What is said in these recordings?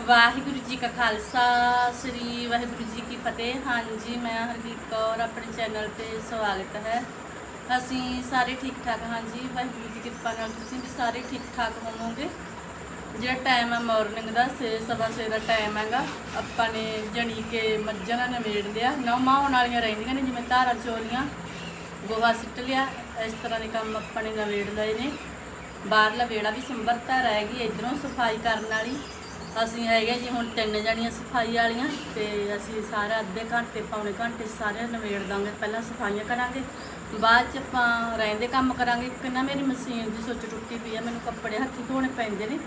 ਵਾਹਿਗੁਰੂ ਜੀ ਕਾ ਖਾਲਸਾ, ਸ੍ਰੀ ਵਾਹਿਗੁਰੂ ਜੀ ਕੀ ਫਤਿਹ। ਹਾਂਜੀ ਮੈਂ ਹਰਜੀਤ ਕੌਰ, ਆਪਣੇ ਚੈਨਲ ਤੇ ਸਵਾਗਤ ਹੈ। ਅਸੀਂ ਸਾਰੇ ਠੀਕ ਠਾਕ, ਹਾਂਜੀ, ਵਾਹਿਗੁਰੂ ਦੀ ਕਿਰਪਾ ਨਾਲ ਤੁਸੀਂ ਵੀ ਸਾਰੇ ਠੀਕ ਠਾਕ ਹੋਵੋਗੇ। ਜਿਹੜਾ ਟਾਈਮ ਹੈ ਮਾਰਨਿੰਗ ਦਾ, ਛੇ, ਸਵਾ ਛੇ ਦਾ ਟਾਈਮ ਹੈਗਾ, ਆਪਾਂ ਨੇ ਜਣੀ ਕੇ ਮੱਝਾਂ ਨਾਲ ਨਿਬੇੜ ਲਿਆ। ਨੌ ਹੋਣ ਵਾਲੀਆਂ ਰਹਿੰਦੀਆਂ ਨੇ, ਜਿਵੇਂ ਧਾਰਾਂ, ਚੋਲੀਆਂ, ਗੋਹਾ ਸਿੱਟ ਲਿਆ। ਇਸ ਤਰ੍ਹਾਂ ਦੇ ਕੰਮ ਆਪਾਂ ਨੇ ਨਵੇੜ ਲਏ ਨੇ। ਬਾਹਰਲਾ ਵਿਹੜਾ ਵੀ ਸੰਭਰਤਾ ਰਹਿ ਗਈ, ਇਧਰੋਂ ਸਫ਼ਾਈ ਕਰਨ ਵਾਲੀ। ਅਸੀਂ ਹੈਗੇ ਜੀ ਹੁਣ ਤਿੰਨ ਜਣੀਆਂ ਸਫ਼ਾਈ ਵਾਲੀਆਂ ਤੇ ਅਸੀਂ ਸਾਰਾ ਅੱਧੇ ਘੰਟੇ, ਪੌਣੇ ਘੰਟੇ 'ਚ ਸਾਰੇ ਨਿਬੇੜ ਦਾਂਗੇ, ਪਹਿਲਾਂ ਸਫਾਈਆਂ ਕਰਾਂਗੇ, ਬਾਅਦ ਚ ਆਪਾਂ ਰਹਿੰਦੇ ਕੰਮ ਕਰਾਂਗੇ। ਇੱਕ ਨਾ ਮੇਰੀ ਮਸ਼ੀਨ ਦੀ ਸੁੱਚ ਟੁੱਟੀ ਪਈ ਆ, ਮੈਨੂੰ ਕੱਪੜੇ ਹੱਥੀਂ ਧੋਣੇ ਪੈਂਦੇ ਨੇ।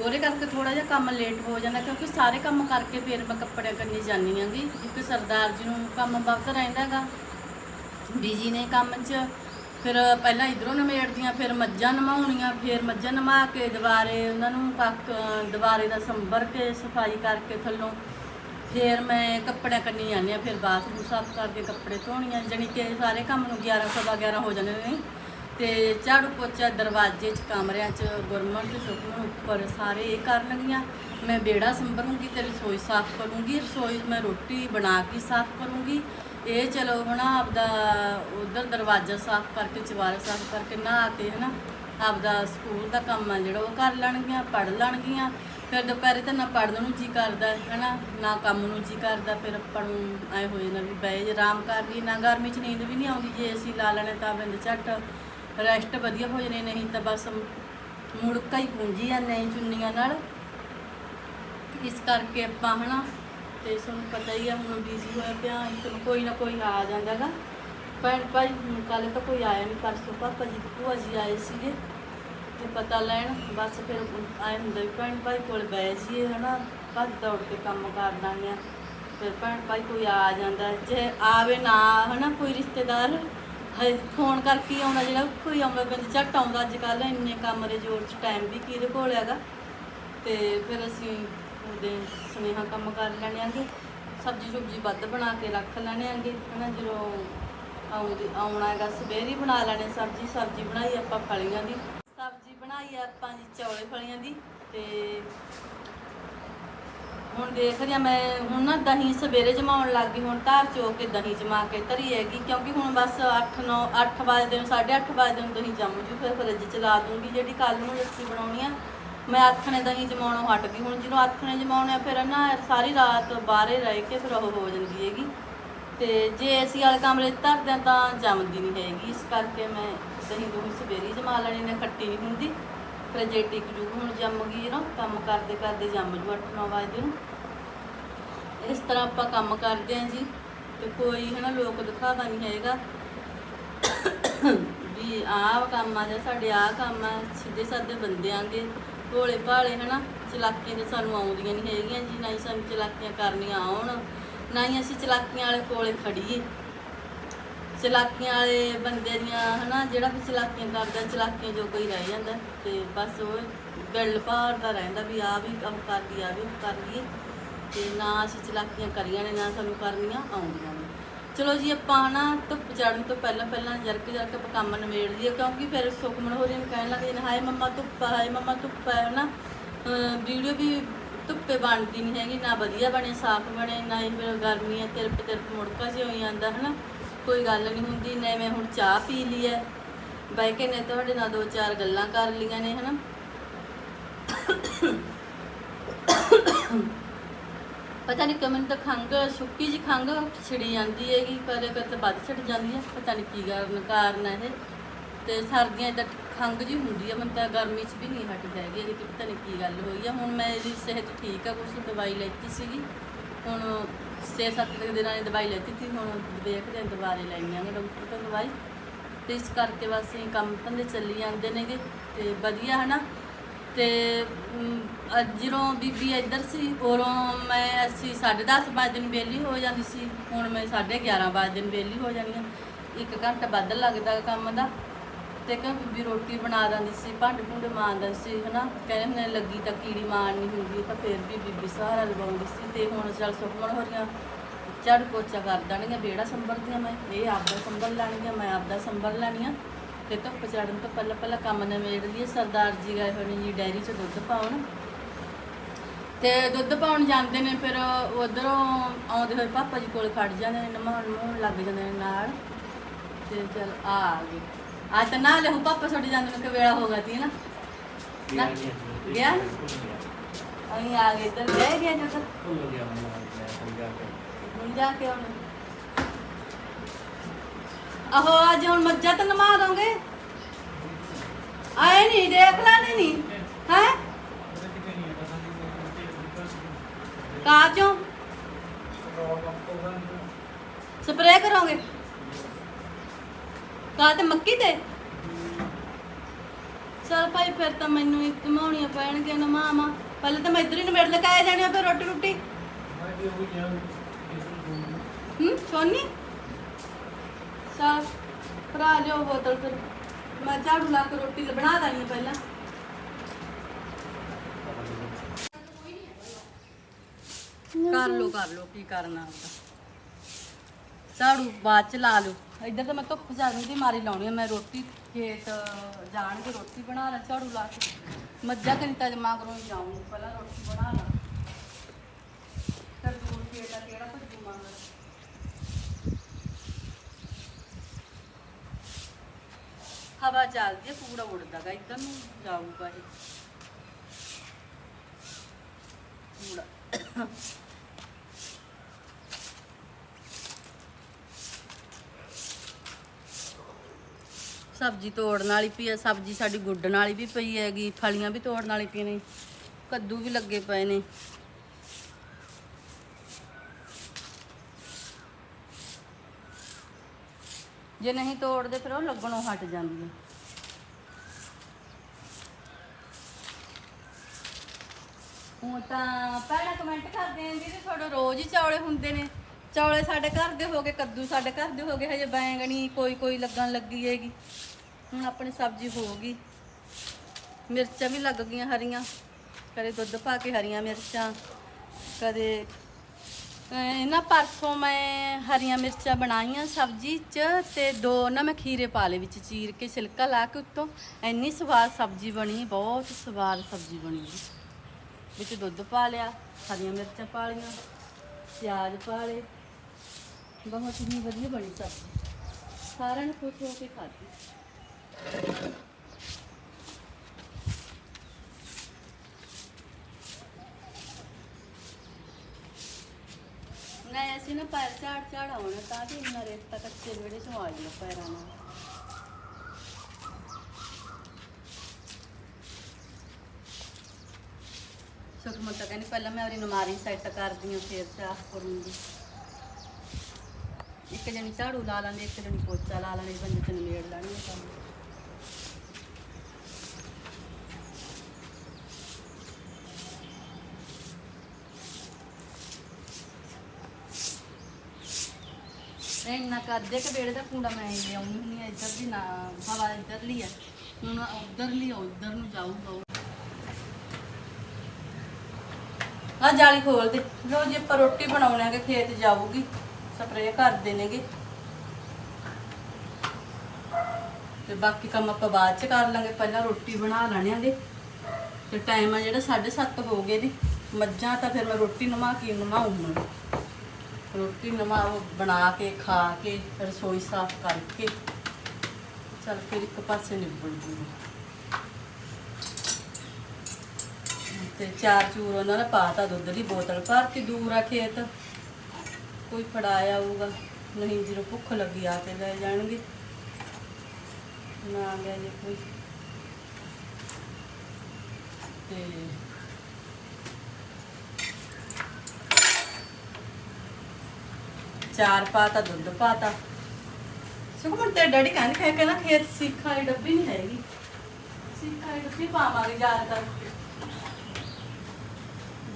ਉਹਦੇ ਕਰਕੇ ਥੋੜਾ ਜਿਹਾ ਕੰਮ ਲੇਟ ਹੋ ਜਾਂਦਾ, ਕਿਉਂਕਿ ਸਾਰੇ ਕੰਮ ਕਰਕੇ ਫਿਰ ਮੈਂ ਕੱਪੜੇ ਕਰਨੀ ਜਾਂਦੀ ਆਂਗੀ। ਕਿਉਂਕਿ ਸਰਦਾਰ ਜੀ ਨੂੰ ਕੰਮ ਬਹੁਤ ਰਹਿੰਦਾ ਹੈਗਾ ਬੀਜੀ ਨੇ ਕੰਮ 'ਚ। ਫਿਰ ਪਹਿਲਾਂ ਇਧਰੋਂ ਨਮੇੜਦੀਆਂ, ਫਿਰ ਮੱਝਾਂ ਨਮਾਉਣੀਆਂ, ਫਿਰ ਮੱਝਾਂ ਨਮਾ ਕੇ ਦੁਬਾਰੇ ਉਹਨਾਂ ਨੂੰ ਕੱਕ ਦੁਬਾਰੇ ਦਾ ਸੰਭਰ ਕੇ ਸਫ਼ਾਈ ਕਰਕੇ ਥੱਲੋਂ ਫਿਰ ਮੈਂ ਕੱਪੜਿਆਂ ਕੰਨੀ ਜਾਂਦੀ ਆ ਫਿਰ ਬਾਥਰੂਮ ਸਾਫ਼ ਕਰਕੇ ਕੱਪੜੇ ਧੋਣੀਆਂ, ਜਾਣੀ ਕਿ ਸਾਰੇ ਕੰਮ ਨੂੰ 11 ਸਵਾ 11 ਹੋ ਜਾਂਦੇ ਨੇ। ਤੇ ਝਾੜੂ ਪੋਚਾ ਦਰਵਾਜ਼ੇ 'ਚ, ਕਮਰਿਆਂ 'ਚ ਗੁਰਮਨ ਤੇ ਸੁਖਮਨ ਉੱਪਰ ਸਾਰੇ ਇਹ ਕਰਨਗੀਆਂ ਮੈਂ ਬੇੜਾ ਸੰਭਰੂੰਗੀ, ਤੇ ਰਸੋਈ ਸਾਫ਼ ਕਰੂੰਗੀ। ਰਸੋਈ 'ਚ ਮੈਂ ਰੋਟੀ ਬਣਾ ਕੇ ਸਾਫ਼ ਕਰੂੰਗੀ। ਇਹ ਚਲੋ ਹਨਾ ਆਪਦਾ ਉਧਰ ਦਰਵਾਜ਼ਾ ਸਾਫ਼ ਕਰਕੇ ਚਵਾਰਾ ਸਾਫ਼ ਕਰਕੇ ਨਹਾ ਕੇ ਹਨਾ, ਆਪਦਾ ਸਕੂਲ ਦਾ ਕੰਮ ਆ ਜਿਹੜਾ, ਉਹ ਕਰ ਲੈਣਗੀਆਂ ਪੜ ਲੈਣਗੀਆਂ। ਫਿਰ ਦੁਪਹਿਰੇ ਤਾਂ ਨਾ ਪੜਨ ਨੂੰ ਜੀ ਕਰਦਾ ਹਨਾ, ਨਾ ਕੰਮ ਨੂੰ ਜੀ ਕਰਦਾ। ਫਿਰ ਆਪਾਂ ਨੂੰ ਆਏ ਹੋਏ ਨਾ ਵੀ ਬਹਿ, ਆਰਾਮ ਕਰ ਲਈ ਨਾ ਗਰਮੀ 'ਚ ਨੀਂਦ ਵੀ ਨਹੀਂ ਆਉਂਦੀ, ਜੇ ਅਸੀਂ ਲਾ ਲੈਣੇ ਤਾਂ ਬਿੰਦ ਝੱਟ। ਰੈਸਟ ਵਧੀਆ ਹੋ ਜਣੇ, ਨਹੀਂ ਤਾਂ ਬਸ ਮੁੜਕਾ ਹੀ ਪੂੰਜੀ ਜਾਂਦੇ ਹਾਂ ਚੁੰਨੀਆਂ ਨਾਲ। ਇਸ ਕਰਕੇ ਆਪਾਂ ਹਨਾ, ਤੇ ਤੁਹਾਨੂੰ ਪਤਾ ਹੀ ਆ, ਹੁਣ ਬੀਜ਼ੀ ਹੋਇਆ ਪਿਆ ਇੱਕ ਕੋਈ ਨਾ ਕੋਈ ਆ ਜਾਂਦਾਗਾ। ਭੈਣ ਭਾਈ ਕੱਲ ਤਾਂ ਕੋਈ ਆਇਆ ਨਹੀਂ ਪਰਸੋਂ ਪਾਪਾ ਜੀ ਭੂਆ ਜੀ ਆਏ ਸੀਗੇ। ਤੇ ਪਤਾ ਲੈਣ, ਬਸ ਫਿਰ ਆਏ ਹੁੰਦਾ ਵੀ ਭੈਣ ਭਾਈ ਕੋਲ ਬਹਿ ਜੀਏ ਹਨਾ, ਭੱਜ ਦੌੜ ਕੇ ਕੰਮ ਕਰ ਦਾਂਗੇ ਫਿਰ ਭੈਣ ਭਾਈ ਕੋਈ ਆ ਜਾਂਦਾ, ਜੇ ਆਵੇ ਨਾ, ਹਨਾ, ਕੋਈ ਰਿਸ਼ਤੇਦਾਰ। ਹਜੇ ਫੋਨ ਕਰਕੇ ਹੀ ਆਉਣਾ ਜਿਹੜਾ ਕੋਈ ਆਉਂਦਾ ਬੰਦ ਝੱਟ ਆਉਂਦਾ ਅੱਜ ਕੱਲ੍ਹ ਇੰਨੇ ਕੰਮ ਦੇ ਜ਼ੋਰ 'ਚ ਟਾਈਮ ਵੀ ਕਿਹਦੇ ਕੋਲ ਹੈਗਾ? ਤੇ ਫਿਰ ਅਸੀਂ ਉਹਦੇ ਸੁਨੇਹਾ ਕੰਮ ਕਰ ਲੈਣੇ ਆਂਗੇ ਸਬਜ਼ੀ ਸੁਬਜੀ ਵੱਧ ਬਣਾ ਕੇ ਰੱਖ ਲੈਣੇ ਆਂਗੇ, ਹਨਾ, ਜਦੋਂ ਆਉਂਦੀ, ਆਉਣਾ ਹੈਗਾ, ਸਵੇਰੇ ਹੀ ਬਣਾ ਲੈਣੇ ਸਬਜ਼ੀ ਸਬਜ਼ੀ ਬਣਾਈ ਆਪਾਂ ਫਲੀਆਂ ਦੀ, ਸਬਜ਼ੀ ਬਣਾਈ ਆਪਾਂ ਜੀ ਚੌਲੇ ਫਲੀਆਂ ਦੀ, ਤੇ ਹੁਣ ਦੇਖਦੀ ਰਹੀ ਹਾਂ ਮੈਂ, ਹੁਣ ਨਾ ਦਹੀਂ ਸਵੇਰੇ ਜਮਾਉਣ ਲੱਗ ਗਈ, ਹੁਣ ਧਾਰ ਚੋ ਕੇ ਦਹੀਂ ਜਮਾ ਕੇ ਧਰੀ ਹੈਗੀ, ਕਿਉਂਕਿ ਹੁਣ ਬਸ 8 9 8 ਵਜੇ ਨੂੰ 8:30 ਵਜੇ ਨੂੰ, ਦਹੀਂ ਜੰਮ ਜੂ, ਫਿਰ ਫਰਿੱਜ ਚਲਾ ਦੂੰਗੀ, ਜਿਹੜੀ ਕੱਲ ਨੂੰ ਲੱਸੀ ਬਣਾਉਣੀ ਆ, ਮੈਂ ਆਥਣੇ ਦਹੀਂ ਜਮਾਉਣੋਂ ਹਟ ਗਈ, ਹੁਣ ਜਦੋਂ ਆਥਣੇ ਜਮਾਉਣੇ ਆ, ਫਿਰ ਨਾ ਸਾਰੀ ਰਾਤ ਬਾਹਰੇ ਰਹਿ ਕੇ ਫਿਰ ਉਹ ਹੋ ਜਾਂਦੀ ਹੈਗੀ, ਤੇ ਜੇ ਅਸੀਂ ਵਾਲੇ ਕਮਰੇ 'ਚ ਧਰਦੇ ਤਾਂ ਜੰਮਦੀ ਨਹੀਂ ਹੈਗੀ, ਇਸ ਕਰਕੇ ਮੈਂ ਦਹੀਂ ਦੂਹੀ ਸਵੇਰੇ ਜਮਾ ਲੈਣੀ ਨੇ ਖੱਟੀ ਨਹੀਂ ਹੁੰਦੀ। ਫਿਰ ਜੇ। ਟਿਕ ਜੂ ਹੁਣ ਜੰਮ ਗਈ ਨਾ, ਕੰਮ ਕਰਦੇ ਕਰਦੇ ਜੰਮ ਜੂ 8-9 ਵਜੇ ਨੂੰ। ਇਸ ਤਰ੍ਹਾਂ ਆਪਾਂ ਕੰਮ ਕਰਦੇ ਆਂ ਜੀ। ਤੇ ਕੋਈ ਹਨਾ ਲੋਕ ਦਿਖਾਵਾ ਨਹੀਂ ਹੈਗਾ। ਵੀ ਆਹ ਕੰਮ ਆ ਜਾਂ ਸਾਡੇ ਆਹ ਕੰਮ ਆ, ਸਿੱਧੇ ਸਾਦੇ ਬੰਦਿਆਂਗੇ ਭੋਲੇ ਭਾਲੇ ਹਨਾ, ਚਲਾਕੀਆਂ ਤਾਂ ਸਾਨੂੰ ਆਉਂਦੀਆਂ ਨਹੀਂ ਹੈਗੀਆਂ ਜੀ। ਨਾ ਹੀ ਸਾਨੂੰ ਚਲਾਕੀਆਂ ਕਰਨੀਆਂ ਆਉਣ, ਨਾ ਹੀ ਅਸੀਂ ਚਲਾਕੀਆਂ ਵਾਲੇ ਕੋਲੇ ਖੜੀਏ। ਚਲਾਕੀਆਂ ਵਾਲੇ ਬੰਦੇ ਦੀਆਂ, ਹਨਾ, ਜਿਹੜਾ ਵੀ ਚਲਾਕੀਆਂ ਕਰਦਾ, ਚਲਾਕੀਆਂ ਜੋ ਕੋਈ ਰਹਿ ਜਾਂਦਾ। ਤੇ ਬਸ ਉਹ ਗੱਲ ਭਾਰ ਦਾ ਰਹਿੰਦਾ ਵੀ ਆ ਵੀ ਕੰਮ ਕਰ ਲਈ ਆ ਵੀ ਕਰ ਲਈਏ। ਤੇ ਨਾ ਅਸੀਂ ਚਲਾਕੀਆਂ ਕਰੀਆਂ ਨੇ, ਨਾ ਸਾਨੂੰ ਕਰਨੀਆਂ ਆਉਂਦੀਆਂ ਨੇ। ਚਲੋ ਜੀ, ਆਪਾਂ ਹਨਾ, ਧੁੱਪ ਚੜਨ ਤੋਂ ਪਹਿਲਾਂ ਪਹਿਲਾਂ ਜਰਕ ਜਰਕ ਆਪਾਂ ਕੰਮ ਨਿਬੇੜ ਲਈਏ, ਕਿਉਂਕਿ ਫਿਰ ਸੁਖਮਨ ਹੋਰੀ ਨੂੰ ਕਹਿਣ ਲੱਗ ਜਾਂਦੇ ਹਾਏ ਮੰਮਾ, ਧੁੱਪ ਹਾਏ ਮੰਮਾ, ਧੁੱਪ ਹੈ ਹਨਾ। ਵੀਡੀਓ ਵੀ ਧੁੱਪੇ ਬਣਦੀ ਨਹੀਂ ਹੈਗੀ, ਨਾ ਵਧੀਆ ਬਣੇ, ਸਾਫ਼ ਬਣੇ, ਨਾ ਹੀ ਫਿਰ ਗਰਮੀ ਹੈ ਤਿਰਪ ਤਿਰਪ ਮੁੜਕਾ ਜਿਹਾ ਹੋਈ ਜਾਂਦਾ, ਹਨਾ। ਕੋਈ ਗੱਲ ਨਹੀਂ ਹੁੰਦੀ, ਨਾ ਮੈਂ ਹੁਣ ਚਾਹ ਪੀ ਲਈ ਹੈ। ਬਹਿ ਕੇ ਨੇ ਤੁਹਾਡੇ ਨਾਲ ਦੋ ਚਾਰ ਗੱਲਾਂ ਕਰ ਲਈਆਂ ਨੇ, ਹਨਾ? ਪਤਾ ਨਹੀਂ ਕਿਵੇਂ ਤਾਂ ਖੰਗ ਸੁੱਕੀ ਜੀ ਖੰਗ ਛਿੜੀ ਜਾਂਦੀ ਹੈਗੀ ਕਦੇ ਕਦੇ ਵੱਧ ਛਿੜ ਜਾਂਦੀ ਹੈ, ਪਤਾ ਨਹੀਂ ਕੀ ਕਾਰਨ ਕਾਰਨ ਹੈ ਇਹ। ਤੇ ਸਰਦੀਆਂ 'ਚ ਤਾਂ ਖੰਗ ਜੀ ਹੁੰਦੀ ਹੈ, ਮੈਨੂੰ ਤਾਂ ਗਰਮੀ 'ਚ ਵੀ ਨਹੀਂ ਹਟਦੀ ਹੈਗੀ ਇਹ ਪਤਾ ਨਹੀਂ ਕੀ ਗੱਲ ਹੋਈ ਹੈ ਹੁਣ ਮੈਂ ਇਹਦੀ ਸਿਹਤ ਠੀਕ ਆ, ਕੁਛ ਦਵਾਈ ਲੈਤੀ ਸੀਗੀ। ਹੁਣ 6-7 ਦਿਨਾਂ ਦੀ ਦਵਾਈ ਲੈਤੀ ਸੀ ਹੁਣ ਦੇਖਦੇ ਹਾਂ ਦੁਬਾਰੇ ਲੈਣੀ ਆਂਗੇ ਡਾਕਟਰ ਤੋਂ ਦਵਾਈ। ਤੇ ਇਸ ਕਰਕੇ ਬਸ ਅਸੀਂ ਕੰਮ ਧੰਦੇ ਚੱਲੀ ਜਾਂਦੇ ਨੇਗੇ ਤੇ ਵਧੀਆ ਹਨਾ। ਤੇ ਅਮ, ਜਦੋਂ ਬੀਬੀ ਇੱਧਰ ਸੀ ਉਦੋਂ ਮੈਂ ਅਸੀਂ 10:30 ਵਜੇ ਨੂੰ ਵਿਹਲੀ ਹੋ ਜਾਂਦੀ ਸੀ ਹੁਣ ਮੈਂ 11:30 ਵਜੇ ਨੂੰ ਵਿਹਲੀ ਹੋ ਜਾਂਦੀ ਹਾਂ। ਇੱਕ ਘੰਟਾ ਵੱਧ ਲੱਗਦਾ ਕੰਮ ਦਾ। ਤੇ ਕਿ ਬੀਬੀ ਰੋਟੀ ਬਣਾ ਦਿੰਦੀ ਸੀ, ਭਾਂਡੇ ਭੁੰਡੇ ਮਾਂਜਦੀ ਸੀ, ਹਨਾ? ਕਹਿੰਦੇ ਹੁੰਦੇ ਨੇ ਲੱਗੀ ਤਾਂ ਕੀੜੀ ਮਾਰਨੀ ਹੁੰਦੀ ਤਾਂ ਫਿਰ ਵੀ ਬੀਬੀ ਸਹਾਰਾ ਲਗਾਉਂਦੀ ਸੀ ਤੇ ਹੁਣ ਚੱਲ ਸੁਖਮਨ ਹੋ ਰਹੀਆਂ ਝੜ ਪੋਚਾ ਕਰ ਦੇਣਗੀਆਂ, ਵਿਹੜਾ ਸੰਭਲਦੀਆਂ ਮੈਂ, ਇਹ ਆਪਦਾ ਸੰਭਲ ਲੈਣਗੀਆਂ, ਮੈਂ ਆਪਦਾ ਸੰਭਲ ਲੈਣੀਆਂ। ਤੇ ਧੁੱਪ ਚੜਨ ਤੋਂ ਪਹਿਲਾਂ ਪਹਿਲਾਂ ਕੰਮ ਨਿਬੇੜ ਲਈਏ, ਸਰਦਾਰ ਜੀ ਗਏ ਹੋਏ ਨੇ ਜੀ ਡੈਰੀ 'ਚ ਦੁੱਧ ਪਾਉਣ। ਤੇ ਦੁੱਧ ਪਾਉਣ ਜਾਂਦੇ ਨੇ, ਫਿਰ ਉਧਰੋਂ ਆਉਂਦੇ ਹੋਏ ਪਾਪਾ ਜੀ ਕੋਲ ਖੜ ਜਾਂਦੇ ਨੇ ਨਮਾਉਣ ਨੂੰ ਲੱਗ ਜਾਂਦੇ ਨੇ ਨਾਲ। ਤੇ ਚਲ ਆ ਆ ਗਏ। ਆ ਤਾਂ ਨਾ ਲੈ ਪਾਪਾ ਛੱਡ ਜਾਂਦੇ ਨੇ ਕਿ ਵੇਲਾ ਹੋ ਗਿਆ ਤੀ ਨਾ। ਨਾ? ਗਿਆ ਅਸੀਂ ਆ ਗਏ ਤੇ ਲੈ ਗਿਆ ਜਦੋਂ ਹੁਣ ਜਾ ਕੇ। ਹੁਣ ਆਹੋ ਅੱਜ ਹੁਣ ਮੱਝਾਂ ਤਾਂ ਨਮਾ ਦੋਗੇ। ਆਏ ਨਹੀਂ ਦੇਖ ਲੈਣੇ ਨਹੀਂ ਹੈ? ਕਾਚੋਂ ਸਪਰੇਅ ਕਰੋਗੇ? ਕਾ ਤੇ ਮੱਕੀ ਤੇ? ਚਲ ਭਾਈ ਫਿਰ ਤਾਂ ਮੈਨੂੰ ਇੱਕ ਮਾਉਣੀਆਂ ਪੈਣਗੀਆਂ ਨਾ ਮਾਮਾ ਪਹਿਲੇ ਤਾਂ ਮੈਂ ਇੱਧਰ ਹੀ ਨਵੇੜ ਲਗਾਏ ਜਾਣੇ ਆ ਫਿਰ ਰੋਟੀ ਰੋਟੀ। ਹੂੰ ਸੋਨੀ? ਸਾਫ਼ ਭਰਾ ਲਿਓ ਬੋਤਲ ਫਿਰ। ਮੈਂ ਝਾੜੂ ਲਾ ਕੇ ਰੋਟੀ ਤੇ ਬਣਾ ਦੇਣੀ ਆ ਪਹਿਲਾਂ। ਕਰ ਲੋ ਕਰ ਲੋ ਕੀ ਕਰਨਾ ਹੁੰਦਾ ਝਾੜੂ ਬਾਅਦ ਚ ਲਾ ਲਓ। ਇੱਧਰ ਤਾਂ ਮੈਂ ਧੁੱਪ ਜਾਣੀ ਦੀ ਮਾਰੀ ਲਾਉਣੀ ਆ, ਮੈਂ ਰੋਟੀ, ਖੇਤ ਜਾਣ ਕੇ ਰੋਟੀ ਬਣਾ ਲਾ, ਝਾੜੂ ਲਾ ਕੇ। ਮੱਝਾਂ ਘੰਟਾ ਜਮਾ ਕਰੋ ਹੀ ਪਹਿਲਾਂ ਰੋਟੀ ਬਣਾ ਲਾ। ਫਿਰ ਖੇਤ ਆ ਕਿਹੜਾ ਭੱਜੂ ਮੰਗਰ ਹਵਾ ਚੱਲਦੀ ਹੈ ਪੂਰਾ ਉੱਡਦਾ ਗਾ ਇੱਧਰ ਨੂੰ ਜਾਊਗਾ ਇਹ। ਪੂਰਾ ਸਬਜ਼ੀ ਤੋੜਨ ਵਾਲੀ ਪਈ ਹੈ ਸਬਜ਼ੀ ਸਾਡੀ ਗੁੱਡਣ ਵਾਲੀ ਵੀ ਪਈ ਹੈਗੀ ਫਲੀਆਂ ਵੀ ਤੋੜਨ ਵਾਲੀ ਪਈਆਂ ਨੇ, ਕੱਦੂ ਵੀ ਲੱਗੇ ਪਏ ਨੇ। ਜੇ ਨਹੀਂ ਤੋੜਦੇ ਫਿਰ ਉਹ ਲੱਗਣੋਂ ਹਟ ਜਾਂਦੀ ਹੈ ਹੁਣ ਤਾਂ ਪਹਿਲਾਂ ਕਮੈਂਟ ਕਰਦੇ ਆਂ ਦੀਦੀ ਤੁਹਾਡੇ ਰੋਜ਼ ਹੀ ਚੌਲੇ ਹੁੰਦੇ ਨੇ। ਚੌਲੇ ਸਾਡੇ ਘਰ ਦੇ ਹੋ ਗਏ, ਕੱਦੂ ਸਾਡੇ ਘਰ ਦੇ ਹੋ ਗਏ, ਹਜੇ ਬੈਂਗਣੀ ਕੋਈ ਕੋਈ ਲੱਗਣ ਲੱਗੀ ਹੈਗੀ। ਹੁਣ ਆਪਣੀ ਸਬਜ਼ੀ ਹੋ ਗਈ। ਮਿਰਚਾਂ ਵੀ ਲੱਗ ਗਈਆਂ ਹਰੀਆਂ। ਕਦੇ ਦੁੱਧ ਪਾ ਕੇ ਹਰੀਆਂ ਮਿਰਚਾਂ, ਕਦੇ ਅਹ ਨਾ ਪਰਸੋਂ ਮੈਂ ਹਰੀਆਂ ਮਿਰਚਾਂ ਬਣਾਈਆਂ ਸਬਜ਼ੀ 'ਚ ਤੇ ਦੋ ਨਾ ਮੈਂ ਖੀਰੇ ਪਾ ਲਏ ਵਿੱਚ, ਚੀਰ ਕੇ ਛਿਲਕਾ ਲਾ ਕੇ ਉੱਤੋਂ। ਇੰਨੀ ਸਵਾਦ ਸਬਜ਼ੀ ਬਣੀ, ਬਹੁਤ ਸਵਾਦ ਸਬਜ਼ੀ ਬਣੀ। ਵਿੱਚ ਦੁੱਧ ਪਾ ਲਿਆ, ਹਰੀਆਂ ਮਿਰਚਾਂ ਪਾ ਲਈਆਂ, ਪਿਆਜ਼ ਪਾ ਲਏ। ਬਹੁਤ ਹੀ ਵਧੀਆ ਬਣੀ ਸਬਜ਼ੀ। ਸਾਰਿਆਂ ਨੇ ਖੁਸ਼ ਹੋ ਕੇ ਖਾਧੀ। ਨਹੀਂ, ਅਸੀਂ ਨਾ ਪੈਰ ਝਾੜ ਝਾੜ ਆਉਣਾ ਤਾਂ ਕਿ ਇੰਨਾ ਰੇਤਾ ਕੱਚੇ ਵਿਹੜੇ ਚੋਂ ਆ ਜਾਣਾ ਪੈਰਾਂ ਨਾਲ। ਸੁਖਮਨ ਤਾਂ ਕਹਿੰਦੀ, ਪਹਿਲਾਂ ਮੈਂ ਆਪਣੀ ਨਮਾਰੀ ਸੈੱਟ ਕਰਦੀ ਹਾਂ ਫੇਰ ਸਾਫ਼ ਕਰੂੰਗੀ। ਇੱਕ ਜਣੀ ਝਾੜੂ ਲਾ ਲੈਂਦੀ, ਇੱਕ ਜਣੀ ਪੋਚਾ ਲਾ ਲੈਂਦੀ, ਬੰਦੇ ਤੇ ਨੇੜ ਲੈਣੀ ਕੰਮ। ਇੰਨਾ ਕਰਦੇ ਕਿ ਵੇੜੇ ਦਾ ਕੂੜਾ ਮੈਂ ਲੈ ਆਉਂਦੀ ਹੁੰਦੀ ਹਾਂ ਇੱਧਰ ਦੀ ਨਾ, ਹਵਾ ਇੱਧਰ ਲਈ ਹੈ ਹੁਣ ਉੱਧਰ ਲਈ ਉੱਧਰ ਨੂੰ ਜਾਊਗਾ ਉਹ। ਆ ਜਾਲੀ ਖੋਲ ਦੇ। ਰੋਜ਼ ਆਪਾਂ ਰੋਟੀ ਬਣਾਉਣੇ ਆ ਕਿ ਖੇਤ ਜਾਊਗੀ। ਸਪਰੇਅ ਕਰਦੇ ਨੇਗੇ ਤੇ ਬਾਕੀ ਕੰਮ ਆਪਾਂ ਬਾਅਦ ਚ ਕਰ ਲਾਂਗੇ। ਪਹਿਲਾਂ ਰੋਟੀ ਬਣਾ ਲੈਣੇ ਆਗੇ ਤੇ ਟਾਈਮ ਆ ਜਿਹੜਾ 7:30 ਹੋ ਗਏ ਦੀ ਮੱਝਾਂ ਤਾਂ ਫਿਰ ਮੈਂ ਰੋਟੀ ਨਵਾ ਕੇ ਨਮਾਉਂਗਾ। ਰੋਟੀ ਨਮਾ ਉਹ ਬਣਾ ਕੇ, ਖਾ ਕੇ, ਰਸੋਈ ਸਾਫ਼ ਕਰਕੇ ਚਲ ਫਿਰ ਇੱਕ ਪਾਸੇ ਨਿਬੜ ਜੂਗੀ। ਤੇ ਚਾਰ ਚੂਰ ਉਹਨਾਂ ਨੇ ਪਾਤਾ ਦੁੱਧ ਦੀ ਬੋਤਲ। ਭਰ ਕੇ ਦੂਰ ਆ ਖੇਤ? ਕੋਈ ਫੜਾਇਆ ਹੋਊਗਾ ਨਹੀਂ, ਜਦੋਂ ਭੁੱਖ ਲੱਗੀ ਆ ਕੇ ਲੈ ਜਾਣਗੇ। ਨਾ ਗਿਆ ਜੇ ਕੋਈ। ਤੇ ਚਾਰ ਪਾਤਾ, ਦੁੱਧ ਪਾਤਾ। ਸੁਖਮਨ ਤੇ ਡੈਡੀ ਕਹਿੰਦੇ ਖੈ ਕੇ ਨਾ ਖੇਤ ਸਿੱਖਾਂ ਦੀ ਡੱਬੀ ਨਹੀਂ ਹੈਗੀ। ਸਿੱਖਾਂ ਦੀ ਡੱਬੀ ਪਾਵਾਂਗੇ ਜ਼ਿਆਦਾਤਰ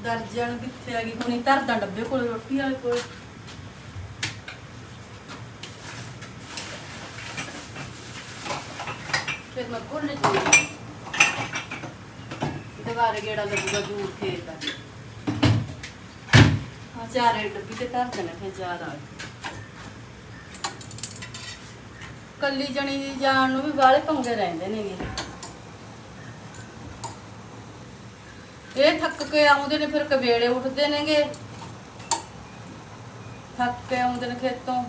ਦਰਜਨ ਕਿੱਥੇ ਹੈਗੀ ਹੁਣੀ ਧਰਦਾ ਡੱਬੇ ਕੋਲ, ਰੋਟੀ ਵਾਲੇ ਕੋਲ। ਫਿਰ ਮੈਂ ਭੁੱਲ ਜੂਗੀ ਦੁਬਾਰਾ ਗੇੜਾ ਲੱਗੂਗਾ ਦੂਰ ਖੇਤ ਦਾ। ਚਾਰੇ ਡੱਬੀ ਤੇ ਧਰ ਦੇਣਾ ਫਿਰ ਜ਼ਿਆਦਾ ਕੱਲੀ ਜਣੀ ਦੀ ਜਾਣ ਨੂੰ ਵੀ ਬਾਹਲੇ ਪੰਗੇ ਰਹਿੰਦੇ ਨੇਗੇ। ਇਹ ਥੱਕ ਕੇ ਆਉਂਦੇ ਨੇ, ਫਿਰ ਕਵੇਲੇ ਉੱਠਦੇ ਨੇਗੇ। ਥੱਕ ਕੇ ਆਉਂਦੇ ਨੇ ਖੇਤੋਂ।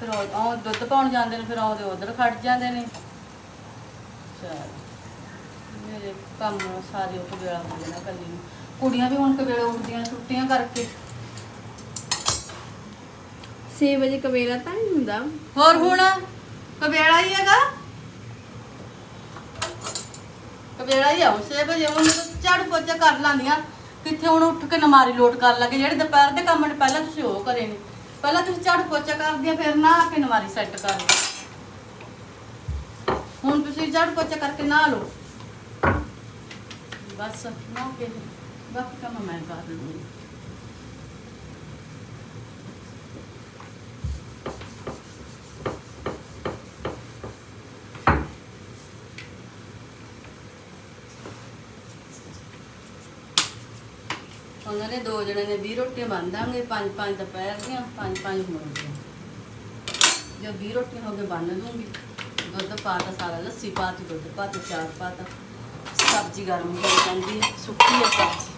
ਫਿਰ ਉਹ ਦੁੱਧ ਪਾਉਣ ਜਾਂਦੇ ਨੇ, ਫਿਰ ਆਉਂਦੇ ਉਧਰ ਖੜ ਜਾਂਦੇ ਨੇ। ਚਲ। ਮੇਰੇ ਕੰਮ ਸਾਰੇ ਉਹ ਕਵੇਲਾ ਹੋ ਜਾਣਾ ਕੱਲੀ ਨੂੰ। ਕੁੜੀਆਂ ਵੀ ਹੁਣ ਕਵੇਲੇ ਉੱਠਦੀਆਂ ਨੇ ਛੁੱਟੀਆਂ ਕਰਕੇ। 6 ਵਜੇ ਕਵੇਲਾ ਤਾਂ ਨਹੀਂ ਹੁੰਦਾ। ਹੋਰ ਹੁਣ? ਕਵੇਲਾ ਹੀ ਹੈਗਾ। ਕਵੇਲਾ ਹੀ ਆਉਂ ਸੇ ਵਜੇ ਹੁਣ ਝਾੜੂ ਪੋਚਾ ਕਰ ਲਾਂਦੀਆਂ। ਕਿੱਥੇ ਹੁਣ ਉੱਠ ਕੇ ਨਮਾਰੀ ਲੋਟ ਕਰ ਲਾਂਗੇ? ਜਿਹੜੇ ਦੁਪਹਿਰ ਦੇ ਕੰਮ ਨੇ ਪਹਿਲਾਂ ਤੁਸੀਂ ਉਹ ਕਰੇ ਨੇ। ਪਹਿਲਾਂ ਤੁਸੀਂ ਝਾੜੂ ਪੋਚਾ ਕਰਦੀਆਂ ਫਿਰ ਨਹਾ ਕੇ ਨਮਾਰੀ ਸੈੱਟ ਕਰ ਲਓ। ਹੁਣ ਤੁਸੀਂ ਝਾੜੂ ਪੋਚਾ ਕਰਕੇ ਨਹਾ ਲਓ। ਬਸ ਨਹਾ ਕੇ। ਬਾਕੀ ਕੰਮ ਮੈਂ ਕਰ ਲੂੰਗੀ ਉਹਨਾਂ ਨੇ ਦੋ ਜਣੇ ਨੇ 20 ਰੋਟੀਆਂ ਬੰਦਾਂਗੇ ਪੰਜ ਪੰਜ ਦੁਪਹਿਰ ਦੀਆਂ, ਪੰਜ ਪੰਜ ਹੁਣ ਦੀਆਂ ਜੋ 20 ਰੋਟੀਆਂ ਹੋ ਕੇ ਬੰਨ ਦੂੰਗੀ ਦੁੱਧ ਪਾਤਾ ਸਾਰਾ, ਲੱਸੀ ਪਾਤੀ ਦੁੱਧ ਪਾਤਾ ਚਾਰ ਪਾਤਾ ਸਬਜ਼ੀ ਗਰਮ ਹੋ ਜਾਂਦੀ ਸੁੱਕੀ ਹੈ ਸਬਜ਼ੀ।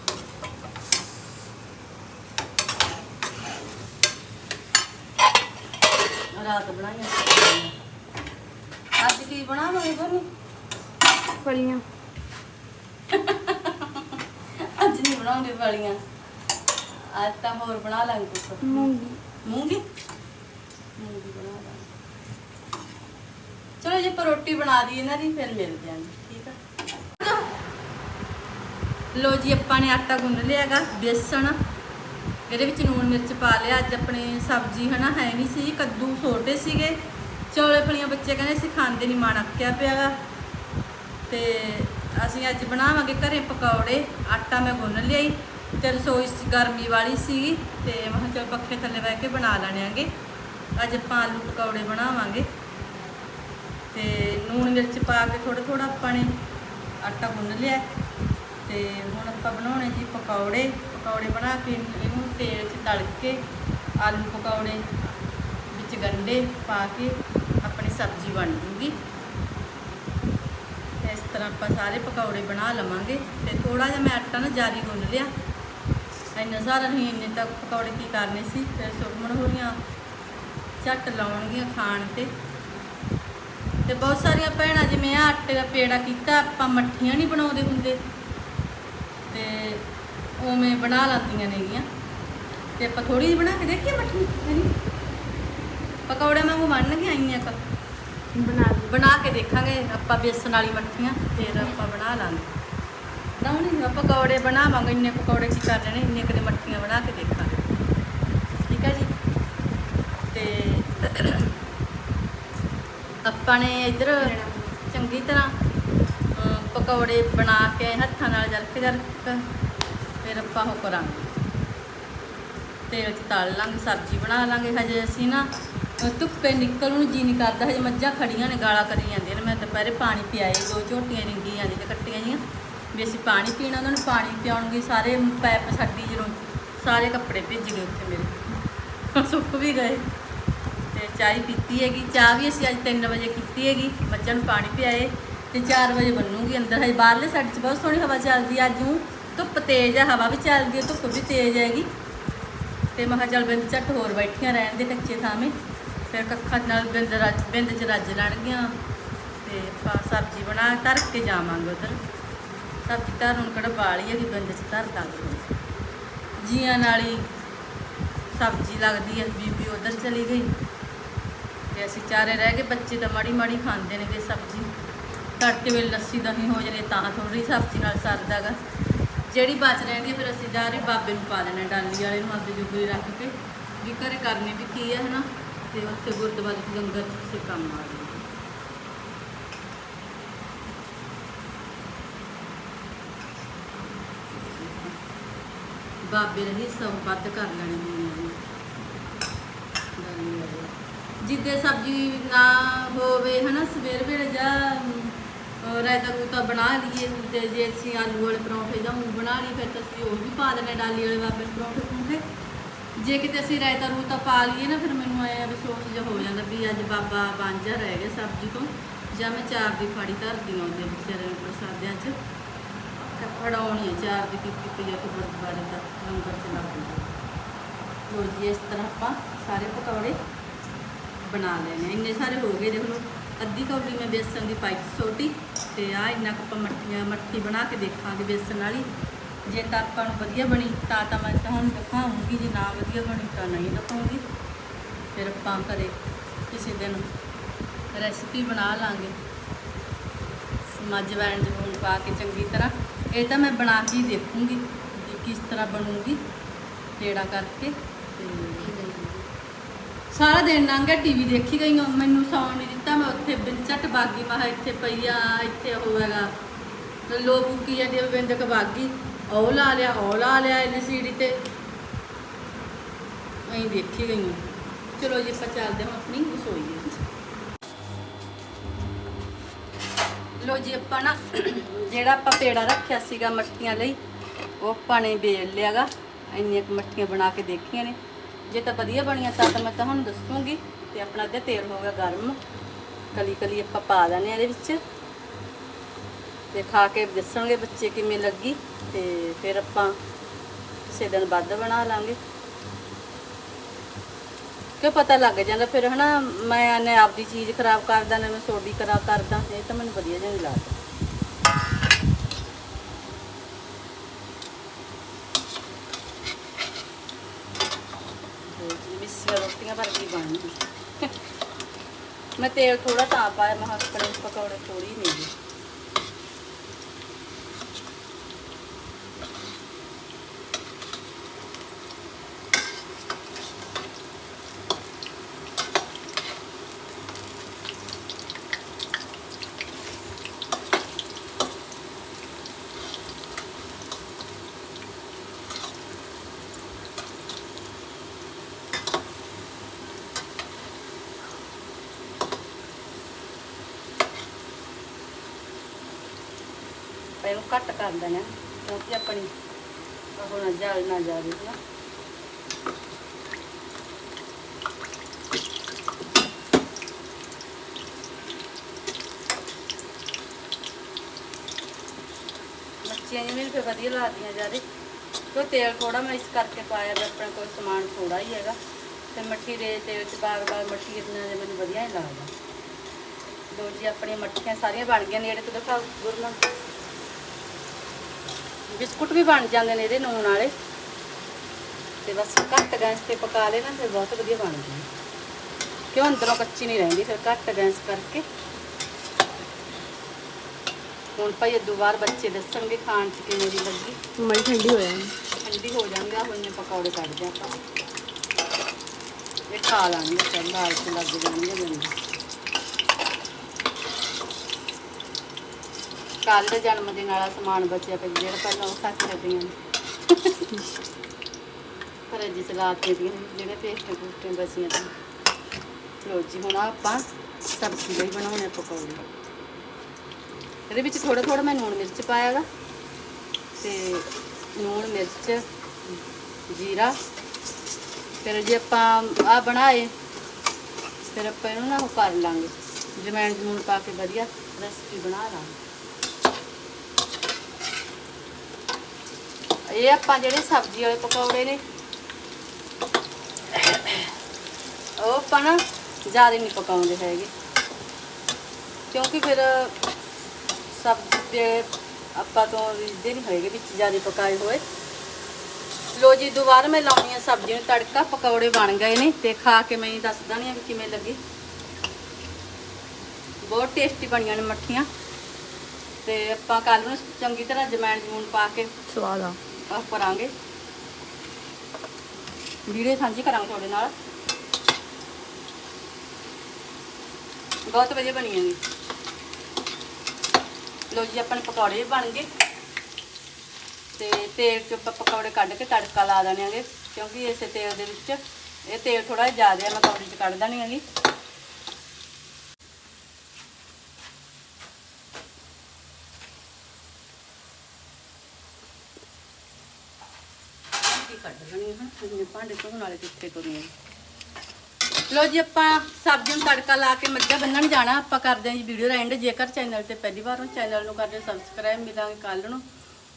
ਰਾਤ ਬਣਾਈਆਂ ਸਬਜ਼ੀਆਂ। ਅੱਜ ਕੀ ਬਣਾਵਾਂਗੇ ਤੁਹਾਨੂੰ ਫਲੀਆਂ। ਅੱਜ ਨਹੀਂ ਬਣਾਉਂਦੇ ਵਾਲੀਆਂ ਅੱਜ ਤਾਂ ਹੋਰ ਬਣਾ ਲਾਂਗੇ ਕੁਛ। ਮੂੰਗੀ। ਮੂੰਗੀ? ਮੂੰਗੀ ਬਣਾ ਲਾਂਗੇ। ਚਲੋ ਜੇ ਆਪਾਂ ਰੋਟੀ ਬਣਾ ਦੀ ਇਹਨਾਂ ਦੀ ਫਿਰ ਮਿਲ ਜਾਂਗੇ ਠੀਕ ਆ। ਲੋ ਜੀ ਆਪਾਂ ਨੇ ਆਟਾ ਗੁੰਨ ਲਿਆਗਾ ਬੇਸਣ। ਇਹਦੇ ਵਿੱਚ ਲੂਣ ਮਿਰਚ ਪਾ ਲਿਆ, ਅੱਜ ਆਪਣੀ ਸਬਜ਼ੀ ਹਨਾ ਹੈ ਨਹੀਂ ਸੀ, ਕੱਦੂ ਛੋਟੇ ਸੀਗੇ। ਚੌਲੇ ਫਲੀਆਂ ਬੱਚੇ ਕਹਿੰਦੇ ਸੀ ਖਾਂਦੇ ਨਹੀਂ ਮਨ ਅੱਕਿਆ ਪਿਆਗਾ ਤੇ ਅਸੀਂ ਅੱਜ ਬਣਾਵਾਂਗੇ ਘਰੇ ਪਕੌੜੇ, ਆਟਾ ਮੈਂ ਗੁੰਨ ਲਿਆਈ, ਤੇ ਰਸੋਈ ਗਰਮੀ ਵਾਲੀ ਸੀ ਤੇ ਮੈਂ ਕਿਹਾ ਚਲ ਪੱਖੇ ਥੱਲੇ ਬਹਿ ਕੇ ਬਣਾ ਲੈਣੇ ਅੱਜ ਆਪਾਂ ਆਲੂ ਪਕੌੜੇ ਬਣਾਵਾਂਗੇ। ਤੇ ਨੂਣ ਮਿਰਚ ਪਾ ਕੇ ਥੋੜਾ ਥੋੜਾ ਆਪਾਂ ਨੇ ਆਟਾ ਗੁੰਨ ਲਿਆ। ਤੇ ਹੁਣ ਆਪਾਂ ਬਣਾਉਣੇ ਜੀ ਪਕੌੜੇ। ਪਕੌੜੇ ਬਣਾ ਕੇ, ਇਹਨੂੰ ਤੇਲ 'ਚ ਤਲ ਕੇ ਆਲੂ ਪਕੌੜੇ ਵਿੱਚ ਗੰਢੇ ਪਾ ਕੇ ਆਪਣੀ ਸਬਜ਼ੀ ਬਣ ਜੂਗੀ। ਇਸ ਤਰ੍ਹਾਂ ਆਪਾਂ ਸਾਰੇ ਪਕੌੜੇ ਬਣਾ ਲਵਾਂਗੇ। ਤੇ ਥੋੜਾ ਜਿਹਾ ਮੈਂ ਆਟਾ ਨਾ ਜਾਰੀ ਗੁੰਨ ਲਿਆ। ਇੰਨਾ ਸਾਰਾ ਨਹੀਂ, ਇੰਨੇ ਤੱਕ ਪਕੌੜੇ ਕੀ ਕਰਨੇ ਸੀ। ਫਿਰ ਸੁਖਮਣ ਹੋਰੀਆਂ ਝੱਟ ਲਾਉਣਗੀਆਂ ਖਾਣ ਤੇ। ਤੇ ਬਹੁਤ ਸਾਰੀਆਂ ਭੈਣਾਂ, ਜਿਵੇਂ ਆਹ ਆਟੇ ਦਾ ਪੇੜਾ ਕੀਤਾ, ਆਪਾਂ ਮੱਠੀਆਂ ਨਹੀਂ ਬਣਾਉਂਦੇ ਹੁੰਦੇ। ਤੇ ਉਵੇਂ ਬਣਾ ਲੈਂਦੀਆਂ ਨੇਗੀਆਂ। ਤੇ ਆਪਾਂ ਥੋੜੀ ਜਿਹੀ ਬਣਾ ਕੇ ਦੇਖੀਏ ਮੱਠੀ ਹੈਨੀ? ਪਕੌੜੇ ਵਾਂਗੂ ਬਣ ਕੇ ਆਈਆਂ ਕ ਬਣਾ ਬਣਾ ਕੇ ਦੇਖਾਂਗੇ ਆਪਾਂ ਬੇਸਣ ਵਾਲੀ ਮੱਠੀਆਂ ਫਿਰ ਆਪਾਂ ਬਣਾ ਲਾਂਗੇ। ਨਾ ਨਹੀਂ ਆਪਾਂ ਪਕੌੜੇ ਬਣਾਵਾਂਗੇ ਇੰਨੇ ਪਕੌੜੇ ਕੀ ਕਰ ਲੈਣੇ ਇੰਨੇ ਕਦੇ ਮੱਠੀਆਂ ਬਣਾ ਕੇ ਦੇਖਾਂਗੇ। ਠੀਕ ਹੈ ਜੀ? ਤੇ ਆਪਾਂ ਨੇ ਇੱਧਰ ਚੰਗੀ ਤਰ੍ਹਾਂ ਪਕੌੜੇ ਬਣਾ ਕੇ ਹੱਥਾਂ ਨਾਲ ਜਰਕ ਜਰਕ ਫਿਰ ਆਪਾਂ ਉਹ ਕਰਾਂਗੇ। ਤੇਲ 'ਚ ਤਲ ਲਾਂਗੇ, ਸਬਜ਼ੀ ਬਣਾ ਲਾਂਗੇ। ਹਜੇ ਅਸੀਂ ਨਾ ਧੁੱਪੇ ਨਿਕਲਣ ਨੂੰ ਜੀ ਨਹੀਂ ਕਰਦਾ, ਹਜੇ ਮੱਝਾਂ ਖੜੀਆਂ ਨੇ, ਗਾਲਾਂ ਕਰੀ ਜਾਂਦੀਆਂ ਨੇ। ਮੈਂ ਦੁਪਹਿਰੇ ਪਾਣੀ ਪਿਆਏ, ਦੋ ਝੋਟੀਆਂ ਰਿੰਗੀ ਜਾਂਦੀਆਂ ਨੇ ਕੱਟੀਆਂ ਜੀਆਂ। ਵੀ ਅਸੀਂ ਪਾਣੀ ਪੀਣਾ, ਉਹਨਾਂ ਨੂੰ ਪਾਣੀ ਪਿਆਉਣਗੇ, ਸਾਰੇ ਪੈਪ ਛੱਡੀ ਜਦੋਂ ਸਾਰੇ ਕੱਪੜੇ ਭਿੱਜ ਗਏ ਉੱਥੇ ਮੇਰੇ। ਸੁੱਕ ਵੀ ਗਏ। ਤੇ ਚਾਹ ਪੀਤੀ ਹੈਗੀ। ਚਾਹ ਵੀ ਅਸੀਂ ਅੱਜ 3 ਵਜੇ ਕੀਤੀ ਹੈਗੀ। ਮੱਝਾਂ ਨੂੰ ਪਾਣੀ ਪਿਆਏ ਤੇ 4 ਵਜੇ ਬੰਨੂਗੀ ਅੰਦਰ। ਹਜੇ ਬਾਹਰਲੇ ਸਾਈਡ 'ਚ ਬਹੁਤ ਸੋਹਣੀ ਹਵਾ ਚੱਲਦੀ ਹੈ ਅੱਜ ਨੂੰ ਧੁੱਪ ਤੇਜ਼ ਹੈ ਹਵਾ ਵੀ ਚੱਲਦੀ ਹੈ ਧੁੱਪ ਵੀ ਤੇਜ਼ ਹੈਗੀ। ਤੇ ਮੈਂ ਕਿਹਾ ਚੱਲ ਬਿੰਦ ਝੱਟ ਹੋਰ ਬੈਠੀਆਂ ਰਹਿਣ ਦੇ ਕੱਚੇ ਥਾਵੇਂ। ਫਿਰ ਕੱਖਾਂ ਨਾਲ ਬਿੰਦ ਰੱਜ, ਬਿੰਦ ਚ ਰੱਜ ਲੈਣਗੀਆਂ। ਤੇ ਆਪਾਂ ਸਬਜ਼ੀ ਬਣਾ ਧਰ ਕੇ ਜਾਵਾਂਗੇ ਉਧਰ। ਸਬਜ਼ੀ ਧਰ ਹੁਣ ਕਿਹੜਾ ਬਾਲੀ ਹੈ ਬਿੰਦ ਚ ਧਰ ਦਾਂਗੇ। ਜੀਆਂ ਨਾਲ ਹੀ ਸਬਜ਼ੀ ਲੱਗਦੀ ਹੈ ਬੀਬੀ ਉਧਰ ਚਲੀ ਗਈ। ਤੇ ਅਸੀਂ ਚਾਰੇ ਰਹਿ ਗਏ, ਬੱਚੇ ਤਾਂ ਮਾੜੀ ਮਾੜੀ ਖਾਂਦੇ ਨੇਗੇ ਸਬਜ਼ੀ। ਤੜਕੇ ਵੇਲੇ ਲੱਸੀ ਦਹੀਂ ਹੋ ਜਲੇ ਤਾਂ ਥੋੜੀ ਸਬਜ਼ੀ ਨਾਲ ਸਰਦਾਗਾ ਜਿਹੜੀ ਬਚ ਰਹਿੰਦੀ ਹੈ, ਫਿਰ ਅਸੀਂ ਜਾ ਰਹੇ ਬਾਬੇ ਨੂੰ ਪਾ ਦੇਣਾ ਡਾਲੀ ਵਾਲੇ ਨੂੰ ਆਪਦੇ ਜੁਗਰੀ ਰੱਖ ਕੇ, ਵੀ ਘਰੇ ਕਰਨੀ ਵੀ ਕੀ ਹੈ ਹਨਾ? ਤੇ ਉੱਥੇ ਗੁਰਦੁਆਰੇ ਚ ਲੰਗਰ ਸੇ ਕੰਮ ਆ ਜਾਊਗਾ ਬਾਬੇ ਨੇ ਸਭ ਵੱਧ ਕਰ ਲੈਣੀ ਹੁੰਦੀ ਹੈ ਜਿੱਦੇ ਸਬਜ਼ੀ ਨਾ ਹੋਵੇ, ਹਨਾ ਸਵੇਰ ਵੇਲੇ ਜਾਂ ਰਾਇਤਾ ਰੂਤਾ ਬਣਾ ਲਈਏ ਤੇ ਜੇ ਅਸੀਂ ਆਲੂ ਵਾਲੇ ਪਰੌਂਠੇ ਜਾਂ ਮੂੰਗ ਬਣਾ ਲਈ ਫਿਰ ਤਾਂ ਅਸੀਂ ਉਹ ਵੀ ਪਾ ਦੇਣੇ ਡਾਲੀ ਵਾਲੇ ਬਾਬੇ ਪਰੌਂਠੇ ਪਰੌਂਠੇ। ਜੇ ਕਿਤੇ ਅਸੀਂ ਰਾਇਤਾ ਰੂਤਾ ਪਾ ਲਈਏ ਨਾ, ਫਿਰ ਮੈਨੂੰ ਐ ਅਫਸੋਸ ਜਿਹਾ ਹੋ ਜਾਂਦਾ ਵੀ ਅੱਜ ਬਾਬਾ ਬਾਂਝਾ ਰਹਿ ਗਿਆ ਸਬਜ਼ੀ ਤੋਂ, ਜਾਂ ਮੈਂ ਚਾਰ ਦੀ ਫਾੜੀ ਧਰਦੀ ਹਾਂ ਉਹਦੇ ਵਿਚਾਰੇ ਨੂੰ ਪ੍ਰਸਾਦਿਆਂ 'ਚ ਤੇ ਫੜਾਉਣੀ ਹੈ ਚਾਰ ਦੀ ਪੀਪੀ ਪਈ ਆ ਕਿ ਗੁਰਦੁਆਰੇ ਦਾ, ਲੰਗਰ ਚ ਲੱਗ ਗਿਆ। ਲੋ ਜੀ, ਇਸ ਤਰ੍ਹਾਂ ਆਪਾਂ ਸਾਰੇ ਪਕੌੜੇ ਬਣਾ ਲੈਣੇ ਇੰਨੇ ਸਾਰੇ ਹੋ ਗਏ, ਦੇਖ ਲਓ ਅੱਧੀ ਕੌਲੀ ਮੈਂ ਬੇਸਣ ਦੀ ਪਾਈ ਸੀ ਛੋਟੀ ਤੇ ਆ ਇੰਨਾ ਕੁ ਆਪਾਂ ਮੱਠੀਆਂ, ਮੱਠੀ ਬਣਾ ਕੇ ਦੇਖਾਂਗੇ ਬੇਸਣ ਵਾਲੀ। ਜੇ ਤਾਂ ਆਪਾਂ ਨੂੰ ਵਧੀਆ ਬਣੀ, ਤਾਂ ਤਾਂ ਮੈਂ ਤੁਹਾਨੂੰ ਦਿਖਾਉਂਗੀ, ਜੇ ਨਾ ਵਧੀਆ ਬਣੀ ਤਾਂ ਨਹੀਂ ਦਿਖਾਉਂਗੀ। ਫਿਰ ਆਪਾਂ ਘਰੇ ਕਿਸੇ ਦਿਨ ਰੈਸਪੀ ਬਣਾ ਲਾਂਗੇ। ਮੱਝ, ਵੈਣ ਜਮੂਨ ਪਾ ਕੇ ਚੰਗੀ ਤਰ੍ਹਾਂ। ਇਹ ਤਾਂ ਮੈਂ ਬਣਾ ਕੇ ਹੀ ਦੇਖੂੰਗੀ ਵੀ ਕਿਸ ਤਰ੍ਹਾਂ ਬਣੂਗੀ ਟੇੜਾ ਕਰਕੇ ਤੇ ਸਾਰਾ ਦਿਨ ਲੰਘ ਗਿਆ ਟੀਵੀ ਦੇਖੀ ਗਈ ਹਾਂ ਮੈਨੂੰ ਸੌਣ ਨਹੀਂ ਦਿੱਤਾ, ਮੈਂ ਉੱਥੇ ਬਿੰਚਟ ਬਾਗੀ, ਮੈਂ ਇੱਥੇ ਪਈ ਆ, ਇੱਥੇ ਉਹ ਹੈਗਾ। ਤੇ ਲੋਕ ਕੀ ਜਾਂਦੇ ਬਿੰਦਕ ਬਾਗੀ, ਉਹ ਲਾ ਲਿਆ, ਉਹ ਲਾ ਲਿਆ ਐਲਸੀਡੀ ਤੇ। ਅਸੀਂ ਦੇਖੀ ਗਈ ਹਾਂ ਚਲੋ ਜੀ, ਆਪਾਂ ਚੱਲਦੇ ਹਾਂ ਆਪਣੀ ਰਸੋਈ ਦੇ ਵਿੱਚ। ਲੋ ਜੀ, ਆਪਾਂ ਨਾ ਜਿਹੜਾ ਆਪਾਂ ਪੇੜਾ ਰੱਖਿਆ ਸੀਗਾ ਮੱਠੀਆਂ ਲਈ, ਉਹ ਆਪਾਂ ਨੇ ਵੇਲ ਲਿਆਗਾ। ਇੰਨੀਆਂ ਕੁ ਮੱਠੀਆਂ ਬਣਾ ਕੇ ਦੇਖੀਆਂ ਨੇ। ਜੇ ਤਾਂ ਵਧੀਆ ਬਣੀਆਂ ਤਾਂ ਤਾਂ ਮੈਂ ਤੁਹਾਨੂੰ ਦੱਸੂਗੀ ਤੇ ਆਪਣਾ ਅੱਧਾ ਤੇਲ ਹੋ ਗਿਆ ਗਰਮ। ਕਲੀ ਕਲੀ ਆਪਾਂ ਪਾ ਦਾਨੇ ਇਹਦੇ ਵਿੱਚ। ਤੇ ਖਾ ਕੇ ਦੱਸਣਗੇ ਬੱਚੇ ਕਿਵੇਂ ਲੱਗੀ ਤੇ ਫਿਰ ਆਪਾਂ ਕਿਸੇ ਦਿਨ ਵੱਧ ਬਣਾ ਲਾਂਗੇ। ਕਿ ਪਤਾ ਲੱਗ ਜਾਂਦਾ ਫਿਰ ਹਨਾ, ਮੈਂ ਨੇ ਆਪਦੀ ਚੀਜ਼ ਖਰਾਬ ਕਰਦਾ ਨਾ ਮੈਂ ਸੋਡੀ ਖਰਾਬ ਕਰਦਾ ਇਹ ਤਾਂ ਮੈਨੂੰ ਵਧੀਆ ਜਿਹਾ ਨਹੀਂ ਲੱਗਦਾ ਤੇ ਜੀ ਮਿੱਸੀਆਂ ਰੋਟੀਆਂ ਭਰ ਕੇ ਬਣਨੀ ਮੈਂ ਤੇਲ ਥੋੜਾ ਤਾਂ ਪਾਇਆ ਮੈਂ ਆਪਣੇ ਪਕੌੜੇ ਥੋੜੀ ਨਹੀਂ ਜੀ ਆਪਾਂ ਘੱਟ ਕਰ ਦੇਣਾ ਕਿਉਂਕਿ ਆਪਣੀ ਉਹ ਜਲ ਨਾ ਜਾਵੇ ਨਾ। ਬੱਚੀਆਂ ਜਿਵੇਂ ਫਿਰ ਵਧੀਆ ਲੱਗਦੀਆਂ ਜਿਆਦੇ। ਕਿਉਂ ਤੇਲ ਥੋੜਾ ਮੈਂ ਇਸ ਕਰਕੇ ਪਾਇਆ ਵੀ ਆਪਣਾ ਕੋਈ ਸਮਾਨ ਥੋੜਾ ਹੀ ਹੈਗਾ। ਤੇ ਮੱਠੀ ਦੇ ਤੇਲ ਚ ਬਾਰ ਬਾਰ ਮੱਠੀ ਕਿਤਨਾ ਜੇ ਮੈਨੂੰ ਵਧੀਆ ਨਹੀਂ ਲੱਗਦਾ। ਦੋ ਜੀ, ਆਪਣੀਆਂ ਮੱਠੀਆਂ ਸਾਰੀਆਂ ਬਣ ਗਈਆਂ। ਨੇੜੇ ਤੋਂ ਦਿਖਾਓ ਗੁਰਨਾ ਬਿਸਕੁਟ ਵੀ ਬਣ ਜਾਂਦੇ ਨੇ ਇਹਦੇ ਨੂਣ ਵਾਲੇ। ਤੇ ਬਸ ਘੱਟ ਗੈਸ ਤੇ ਪਕਾ ਲੈਣਾ ਫਿਰ ਬਹੁਤ ਵਧੀਆ ਬਣਦੀ ਹੈ ਕਿਉਂ ਅੰਦਰੋਂ ਕੱਚੀ ਨਹੀਂ ਰਹਿੰਦੀ ਫਿਰ ਘੱਟ ਗੈਸ ਕਰਕੇ। ਹੁਣ ਭਾਈ ਇਹ ਵਾਰ ਬੱਚੇ ਦੱਸਣਗੇ ਖਾਣ ਚ ਕਿਵੇਂ ਦੀ ਲੱਗੀ। ਮੜੀ ਠੰਡੀ ਹੋ ਜਾਣੀ। ਠੰਡੀ ਹੋ ਜਾਂਦੀ ਆ ਹੁਣ ਇਹ ਪਕੌੜੇ ਕੱਢਦੇ ਆਪਾਂ। ਇਹ ਖਾ ਲਾਂਗੇ ਚੱਲ ਲਾਲ ਚ ਲੱਗ ਜਾਣਗੇ ਮੈਨੂੰ। ਕੱਲ ਜਨਮ ਦਿਨ ਵਾਲਾ ਸਮਾਨ ਬਚਿਆ ਪਿਆ, ਜਿਹੜਾ ਪਹਿਲਾਂ ਉਹ ਖਾ ਕੇ ਲੱਗੀਆਂ ਨੇ। ਪਰ ਜਿਸ ਰਾਤ ਦੇ ਦੀਆਂ ਜਿਹੜੇ ਪੇਸਟੇ ਪੂਸਟੇ ਬਚੀਆਂ ਤੇ ਲੋ ਜੀ, ਹੁਣ ਆਪਾਂ ਸਬਜ਼ੀ ਲਈ ਬਣਾਉਣੇ ਪਕੌੜੇ। ਇਹਦੇ ਵਿੱਚ ਥੋੜਾ ਥੋੜਾ ਮੈਂ ਲੂਣ ਮਿਰਚ ਪਾਇਆਗਾ ਤੇ ਲੂਣ ਮਿਰਚ, ਜੀਰਾ। ਫਿਰ ਜੇ ਆਪਾਂ ਆ ਬਣਾਏ, ਫਿਰ ਆਪਾਂ ਇਹਨੂੰ ਨਾ ਉਹ ਕਰ ਲਾਂਗੇ। ਜਮੈਣ ਜਮੂਨ ਪਾ ਕੇ ਵਧੀਆ ਰੈਸਪੀ ਬਣਾ ਲਾਂਗੇ। ਇਹ ਆਪਾਂ ਜਿਹੜੇ ਸਬਜ਼ੀ ਵਾਲੇ ਪਕੌੜੇ ਨੇ, ਉਹ ਆਪਾਂ ਨਾ ਜ਼ਿਆਦਾ ਨਹੀਂ ਪਕਾਉਂਦੇ ਹੈਗੇ। ਕਿਉਂਕਿ ਫਿਰ ਸਬਜ਼ੀ ਦੇ ਆਪਾਂ ਤੋਂ ਰਿੱਝਦੇ ਨਹੀਂ ਹੋਏਗੇ ਵਿੱਚ ਜ਼ਿਆਦਾ ਪਕਾਏ ਹੋਏ। ਲੋ ਜੀ, ਦੁਬਾਰਾ ਮੈਂ ਲਾਉਣੀ ਆ ਸਬਜ਼ੀ ਨੂੰ ਤੜਕਾ, ਪਕੌੜੇ ਬਣ ਗਏ ਨੇ ਤੇ ਖਾ ਕੇ ਮੈਂ ਦੱਸ ਦਾਂ ਵੀ ਕਿਵੇਂ ਲੱਗੇ। ਬਹੁਤ ਟੇਸਟੀ ਬਣੀਆਂ ਨੇ ਮੱਠੀਆਂ। ਤੇ ਆਪਾਂ ਕੱਲ ਨੂੰ ਚੰਗੀ ਤਰ੍ਹਾਂ ਜਮੈਣ ਜਮੂਨ ਪਾ ਕੇ ਸਵਾਦ ਆ। ਕਰਾਂਗੇ। ਵੀਡੀਓ ਸਾਂਝੀ ਕਰਾਂਗੇ ਤੁਹਾਡੇ ਨਾਲ। ਬਹੁਤ ਵਧੀਆ ਬਣੀਆਂ ਜੀ। ਲੋ ਜੀ ਆਪਣੇ ਪਕੌੜੇ ਵੀ ਬਣ ਗਏ। ਤੇ ਤੇਲ ਚ ਆਪਾਂ ਪਕੌੜੇ ਕੱਢ ਕੇ ਤੜਕਾ ਲਾ ਦੇਣਾਂਗੇ ਕਿਉਂਕਿ ਇਸੇ ਤੇਲ ਦੇ ਵਿੱਚ ਇਹ ਤੇਲ ਥੋੜਾ ਜਿਹਾ ਜ਼ਿਆਦਾ ਹੈ, ਮੈਂ ਕੌੜੀ ਚ ਕੱਢ ਦੇਣੀ ਹੈਗੀ ਕੀ ਕੱਢ ਦੇਣੀ ਹਾਂ ਇੰਨੇ ਭਾਂਡੇ ਧੋਣ ਵਾਲੇ ਕਿੱਥੇ ਕਰਨੇ ਲੋ ਜੀ, ਆਪਾਂ ਸਬਜ਼ੀ ਨੂੰ ਤੜਕਾ ਲਾ ਕੇ ਮੱਝਾਂ ਬੰਨਣ ਜਾਣਾ, ਆਪਾਂ ਕਰਦੇ ਹਾਂ ਜੀ ਵੀਡੀਓ ਦਾ ਐਂਡ ਜੇਕਰ ਚੈਨਲ ਤੇ ਪਹਿਲੀ ਵਾਰ ਹੋ ਚੈਨਲ ਨੂੰ ਕਰਦੇ ਸਬਸਕ੍ਰਾਈਬ ਮਿਲਾਂਗੇ ਕੱਲ ਨੂੰ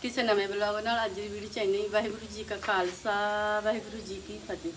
ਕਿਸੇ ਨਵੇਂ ਬਲੌਗ ਨਾਲ। ਅੱਜ ਦੀ ਵੀਡੀਓ ਚ ਇੰਨਾ ਵਾਹਿਗੁਰੂ ਜੀ ਕਾ ਖਾਲਸਾ, ਵਾਹਿਗੁਰੂ ਜੀ ਕੀ ਫਤਿਹ।